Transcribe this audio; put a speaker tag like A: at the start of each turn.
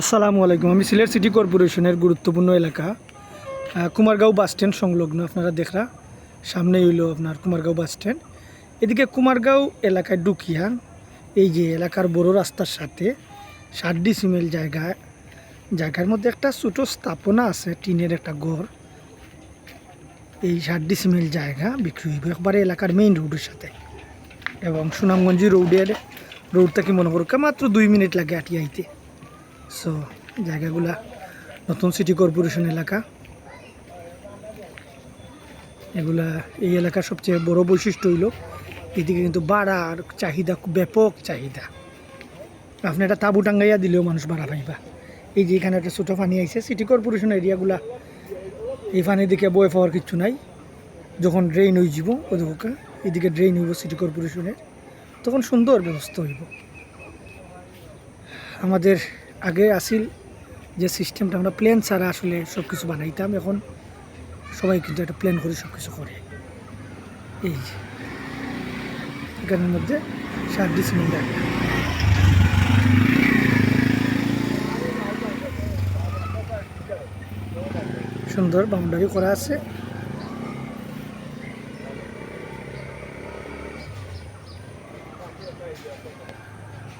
A: আসসালামু আলাইকুম। আমি সিলেট সিটি কর্পোরেশনের গুরুত্বপূর্ণ এলাকা কুমারগাঁও বাস স্ট্যান্ড সংলগ্ন আপনারা দেখরা। সামনেই হইল আপনার কুমারগাঁও বাস স্ট্যান্ড। এদিকে কুমারগাঁও এলাকায় ডুকিয়া এই যে এলাকার বড় রাস্তার সাথে ষাট ডিসিমেল জায়গা, জায়গার মধ্যে একটা ছোটো স্থাপনা আছে, টিনের একটা ঘর। এই ষাট ডিসিমেল জায়গা বিক্রি হইব একবারে এলাকার মেইন রোডের সাথে। এবং সুনামগঞ্জি রোডের রোড থেকে মনে করুক মাত্র দুই মিনিট লাগে আটি আইতে। সো জায়গাগুলা নতুন সিটি কর্পোরেশন এলাকা। এগুলা এই এলাকার সবচেয়ে বড় বৈশিষ্ট্য হইল, এদিকে কিন্তু বাড়ার চাহিদা, ব্যাপক চাহিদা। আপনি একটা তাবু টাঙ্গাইয়া দিলেও মানুষ বাড়া পাইবা। এই যে এখানে একটা ছোটো পানি আইছে সিটি কর্পোরেশন এরিয়াগুলা, এই পানির দিকে বয়ে পাওয়ার কিচ্ছু নাই। যখন ড্রেন হয়ে যাব ওদিকে এদিকে ড্রেন হইব সিটি কর্পোরেশনের তখন সুন্দর ব্যবস্থা হইব। আমাদের আগে আসিল যে সিস্টেমটা আমরা প্ল্যান ছাড়া আসলে সব কিছু বানাইতাম, এখন সবাই কিন্তু একটা প্ল্যান করে সব কিছু করে। এই গানের মধ্যে সাত ডিসেম্বর সুন্দর বাউন্ডারি করা আছে।